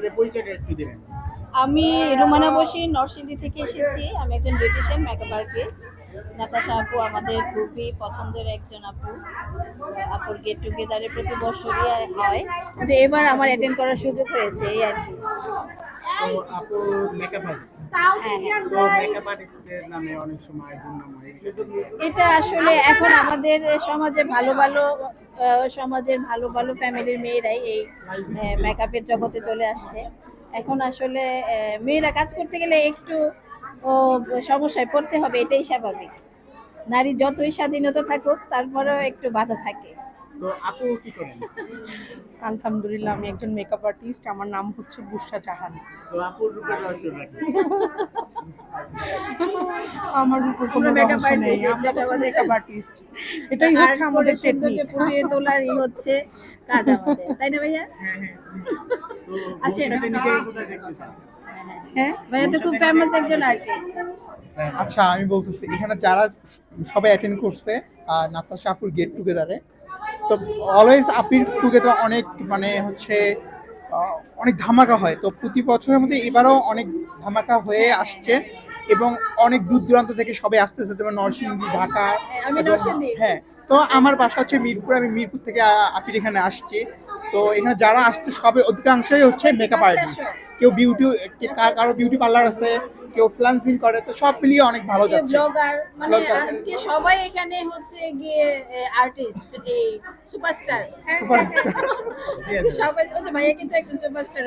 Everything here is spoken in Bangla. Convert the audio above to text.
আপনাদের পরিচয়টা একটু দিবেন। আমি রুমানা বসি নরসিংদী থেকে এসেছি। আমি একজন বিউটিশিয়ান মেকআপ আর্টিস্ট নাতাশা আপু আমাদের খুবই পছন্দের একজন আপু। আপুর গেট টুগেদারে প্রতি বছরই হয়। কিন্তু এবার আমার অ্যাটেন্ড করার সুযোগ হয়েছে এই আর কি। আপু মেকআপ হ্যাঁ হ্যাঁ। এটা আসলে এখন আমাদের সমাজে ভালো ভালো সমাজের ভালো ভালো ফ্যামিলির মেয়েরাই এই মেকআপের জগতে চলে আসছে। এখন আসলে আহ, মেয়েরা কাজ করতে গেলে একটু ও সমস্যায় পড়তে হবে এটাই স্বাভাবিক। নারী যতই স্বাধীনতা থাকুক তারপরেও একটু বাধা থাকে। তো আপু কি করেন? আলহামদুলিল্লাহ আমি একজন মেকআপ আর্টিস্ট আমার নাম হচ্ছে বুশরা জাহান। আমার উপর কোনো রহস্য নেই। আমরা হচ্ছে মেকআপ আর্টিস্ট এটাই হচ্ছে আমাদের টেকনিক ফুটিয়ে তোলারই হচ্ছে কাজ আমাদের তাই না ভাইয়া? হ্যাঁ হ্যাঁ। আসেন। হ্যাঁ? ভাইয়া তো খুব ফেমাস একজন আর্টিস্ট আচ্ছা আমি বলতেছি এখানে যারা সবাই অ্যাটেন্ড করছে আর নাতাশা আপুর গেট টুগেদারে তো অলওয়েজ আপির টুগেদার অনেক মানে হচ্ছে আহ, অনেক ধামাকা হয়। তো প্রতি বছরের মধ্যে এবারও অনেক ধামাকা হয়ে আসছে। এবং অনেক দূর দূরান্ত থেকে সবাই আসতেছে যেমন নরসিংদী ঢাকা হ্যাঁ, নরসিংদী। হ্যাঁ তো আমার বাসা হচ্ছে মিরপুর আমি মিরপুর থেকে আপির এখানে আসছি। তো এখানে যারা আসছে সবাই অধিকাংশই হচ্ছে মেকআপ আর্টিস্ট কেউ বিউটি কারও বিউটি পার্লার আছে কেউ ফ্লান্সিং করে তো সব মিলিয়ে অনেক ভালো যাচ্ছে। ব্লগার মানে আজকে সবাই এখানে হচ্ছে গিয়ে আর্টিস্ট এই সুপারস্টার Superstar। সবাই ভাইয়া কিন্তু একজন সুপারস্টার